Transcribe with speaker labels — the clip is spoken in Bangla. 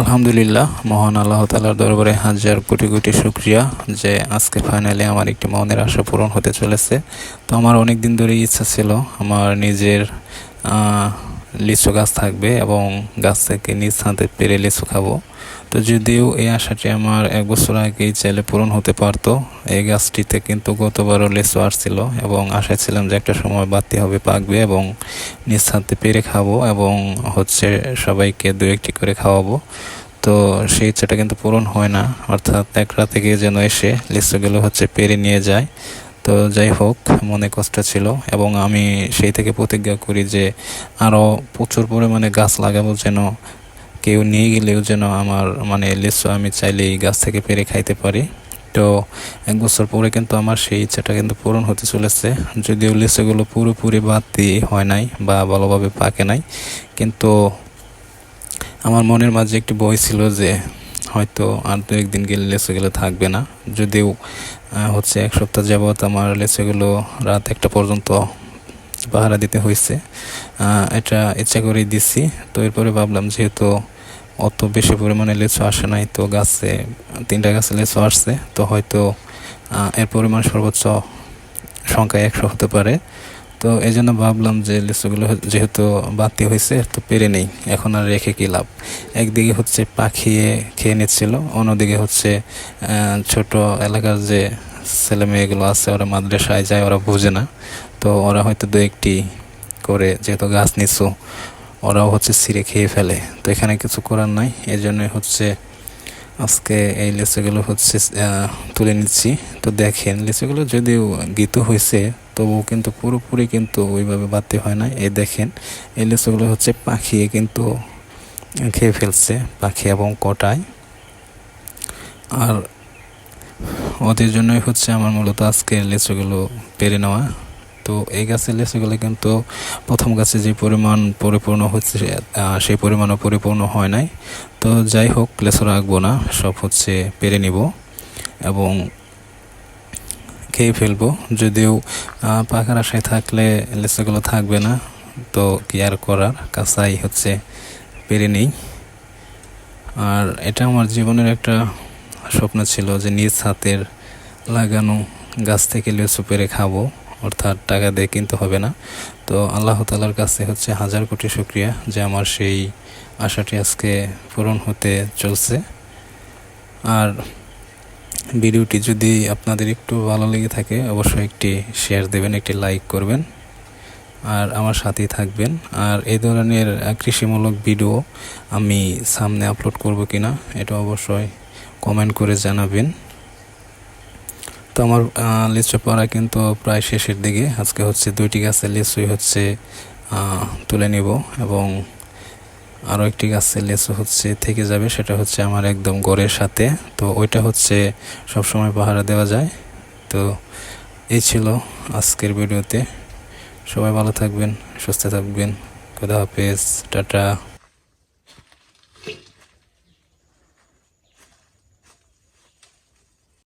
Speaker 1: আলহামদুলিল্লাহ, মহান আল্লাহ তালার দরবারে হাজার কোটি কোটি শুক্রিয়া যে আজকে ফাইনালি আমার একটি মনের আশা পূরণ হতে চলেছে। তো আমার অনেক দিন ধরেই ইচ্ছা ছিল আমার নিজের লিচু গাছ থাকবে এবং গাছ থেকে নিজ হাতে পেরে লিচু খাব। তো যদিও এই আশাটি আমার এক বছর আগেই চাইলে পূরণ হতে পারতো, এই গাছটিতে কিন্তু গতবারও লিচু আসছিল এবং আশায় ছিলাম যে একটা সময় বাতি হবে, পাকবে এবং নিজ পেরে খাব এবং হচ্ছে সবাইকে দু একটি করে খাওয়াবো। তো সেই ইচ্ছাটা কিন্তু পূরণ হয় না, অর্থাৎ এক রাতে গিয়ে যেন এসে লিচুগুলো হচ্ছে পেরে নিয়ে যায়। তো যাই হোক, মনে কষ্ট ছিল এবং আমি সেই থেকে প্রতিজ্ঞা করি যে আরও প্রচুর পরিমাণে গাছ লাগাবো যেন কেউ নিয়ে গেলেও যেন আমার মানে লিচু আমি চাইলেই গাছ থেকে পেরে খাইতে পারি। তো, এক বছর পরে কিন্তু আমার সেই ইচ্ছাটা কিন্তু পূরণ হতে চলেছে। যদিও লিচুগুলো পুরোপুরি বাদ বাতি হয় নাই বা ভালোভাবে পাকে নাই, কিন্তু আমার মনের মাঝে একটি বই ছিল যে হয়তো আর দু একদিন গেলে লেচুগুলো থাকবে না। যদিও হচ্ছে এক সপ্তাহ যাবৎ আমার লেচুগুলো রাত একটা পর্যন্ত পাহারা দিতে হয়েছে এটা ইচ্ছা করেই দিছি। তো এরপরে ভাবলাম যেহেতু অত বেশি পরিমাণে লিচু আসে নাই, তো গাছে, তিনটা গাছে লিচু আসছে, তো হয়তো এর পরিমাণ সর্বোচ্চ সংখ্যা একশো হতে পারে। তো এই জন্য ভাবলাম যে লিচুগুলো যেহেতু বাতি হয়েছে, তো পেরে নেই। এখন আর রেখে কি লাভ? একদিকে হচ্ছে পাখিয়ে খেয়ে নিচ্ছিল, অন্যদিকে হচ্ছে ছোট এলাকার যে ছেলে মেয়েগুলো আছে, ওরা মাদ্রাসায় যায়, ওরা বোঝে না। তো ওরা হয়তো দু একটি করে যেহেতু গাছ নিচু ওরাও হচ্ছে ছিঁড়ে খেয়ে ফেলে। তো এখানে কিছু করার নাই। এই জন্যই হচ্ছে আজকে এই লিচুগুলো হচ্ছে তুলে নিচ্ছি। তো দেখেন লিচুগুলো যদিও গীত হয়েছে, তবুও কিন্তু পুরোপুরি কিন্তু ওইভাবে বাড়তে হয় না। এই দেখেন, এই লিচুগুলো হচ্ছে পাখিয়ে কিন্তু খেয়ে ফেলছে, পাখি এবং কটায়। আর ওদের জন্যই হচ্ছে আমার মূলত আজকে লিচুগুলো পেরে নেওয়া। তো এই গাছের লিচুগুলো কিন্তু প্রথম গাছে যে পরিমাণ পরিপূর্ণ হচ্ছে সেই পরিমাণও পরিপূর্ণ হয় নাই। তো যাই হোক লেচু রাখব না, সব হচ্ছে পেরে নিব এবং খেয়ে ফেলব। যদিও পাখার আশায় থাকলে লেচুগুলো থাকবে না, তো কি আর করার? কাঁচাই হচ্ছে, পেরে নেই। আর এটা আমার জীবনের একটা স্বপ্ন ছিল যে নিজ হাতের লাগানো গাছ থেকে লিচু পেরে খাব। অর্থাৎ টাকা দিয়ে কিনতে হবে না। তো আল্লাহ তালার কাছে হচ্ছে হাজার কোটি শুক্রিয়া যে আমার সেই আশাটি আজকে পূরণ হতে চলছে। আর ভিডিওটি যদি আপনাদের একটু ভালো লেগে থাকে, অবশ্যই একটি শেয়ার দেবেন, একটি লাইক করবেন। আর আমার সাথেই থাকবেন। আর এই ধরনের কৃষিমূলক ভিডিও আমি সামনে আপলোড করব কিনা, এটা অবশ্যই কমেন্ট করে জানাবেন। তো আমার লিচু পড়া কিন্তু প্রায় শেষের দিকে। আজকে হচ্ছে দুইটি গাছের লিচুই হচ্ছে তুলে নিব এবং আরও একটি গাছের লিচু হচ্ছে থেকে যাবে, সেটা হচ্ছে আমার একদম গড়ের সাথে। তো ওইটা হচ্ছে সবসময় পাহারা দেওয়া যায়। তো এই ছিল আজকের ভিডিওতে। সবাই ভালো থাকবেন, সুস্থ থাকবেন। খুদা হাফেজ, টাটা।